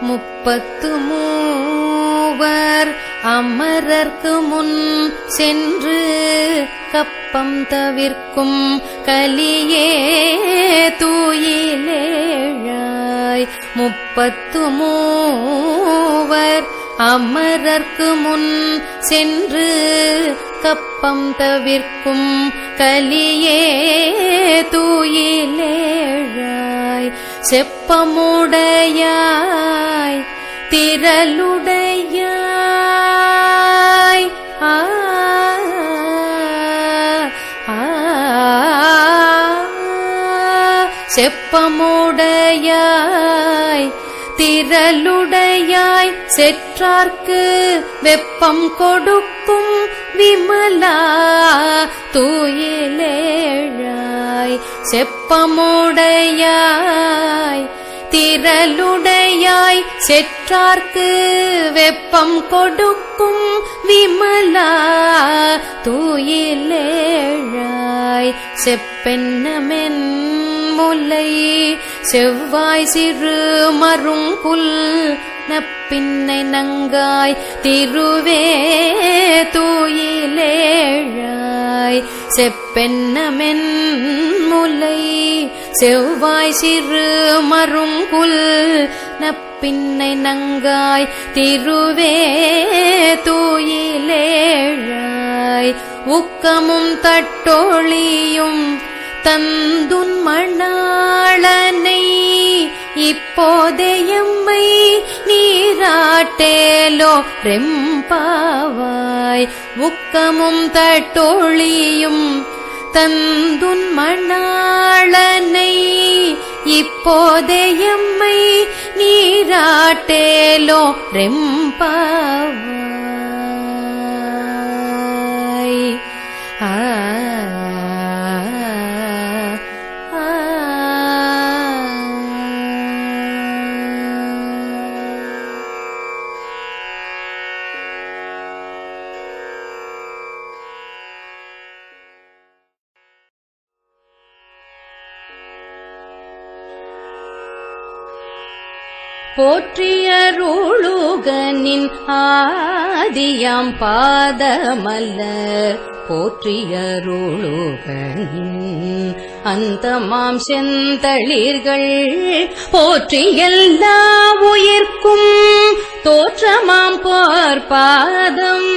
முப்பத்து மூவர் அமரர்க்கு முன் சென்று கப்பம் தவிர்க்கும் கலியே தூயிலேழாய். முப்பத்து மூவர் அமரர்க்கு முன் சென்று கப்பம் தவிர்க்கும் கலியே தூயிலேழாய். செப்பமுடையாய் திரளுடையாய். ஆ செப்பமுடையாய் திரளுடையாய். செற்றார்க்கு வெப்பம் கொடுக்கும் விமலா தூயிலேழ செப்பமுடையாய் செப்பமுடையாய் திரளுடையாய் செற்றார்க்கு வெப்பம் கொடுக்கும் விமலா தூயிலேழாய் செப்பென்னமென் முல்லை செவ்வாய் சிறு மருங்குல் நப்பின்னை நங்காய் திருவே தூயிலேழாய் செப்பென்னமென் முல்லை செவ்வாய் சிறு மருங்குல் நப்பின்னை நங்காய் திருவே தூயிலேழாய். உக்கமும் தட்டொழியும் தந்துன் மணாளனை இப்போதையம்மை நீராட்டேலோ ரெம்பாவாய். உக்கமும் தட்டொழியும் தந்துன் மணாளனை இப்போதையம்மை நீராட்டேலோ ரெம்பாவோ. போற்றியருளுகனின் ஆதியாம் பாதமல்லர் போற்றியருளுகனின் அந்தமாம் செந்தளிர்கள் போற்றி எல்லா உயிர்க்கும் தோற்றமாம் போர் பாதம்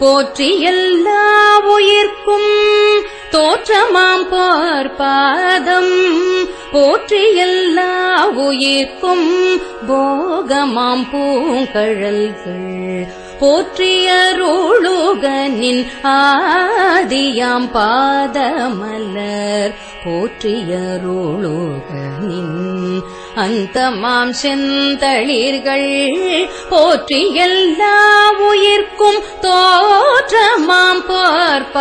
போற்றி எல்லா மாம் போர் போற்றி எல்லா உயிர்க்கும் போகமாம் பூங்கழல்கள். போற்றியருளுகனின் ஆதியாம் பாதமலர். போற்றியருளுகனின் அந்தமாம் செந்தளிர்கள். போற்றி எல்லா உயிர்க்கும் தோற்றமாம் பார்ப்ப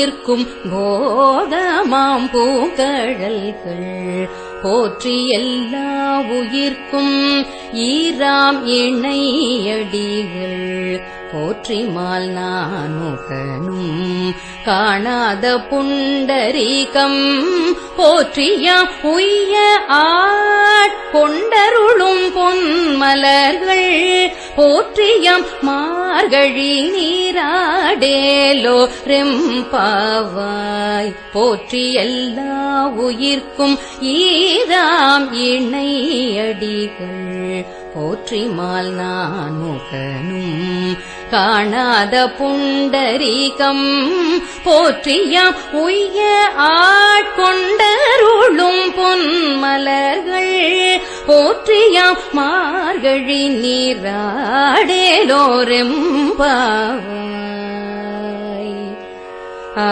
நிற்கும் போகமாம் பூங்கழல்கள் போற்றி எல்லா உயிர்க்கும் ஈராம் இணையடிகள். போற்றிமால் நானுகனும். காணாத புண்டரீகம் போற்றிய உய்ய ஆட்கொண்டருளும் பொன்மலர்கள் போற்றியம் மார்கழி நீராடேலோ ரெம்பாவாய். போற்றி எல்லா உயிர்க்கும் ஈராம் இணையடிகள். போற்றிமால் நானுகனும். காணாத புண்டரீகம் போற்றியாம் உய்ய ஆட்கொண்டருளும் பொன்மலர்கள் போற்றியாம் மார்கழி நீராடேலோரெம்பாவாய் ஆ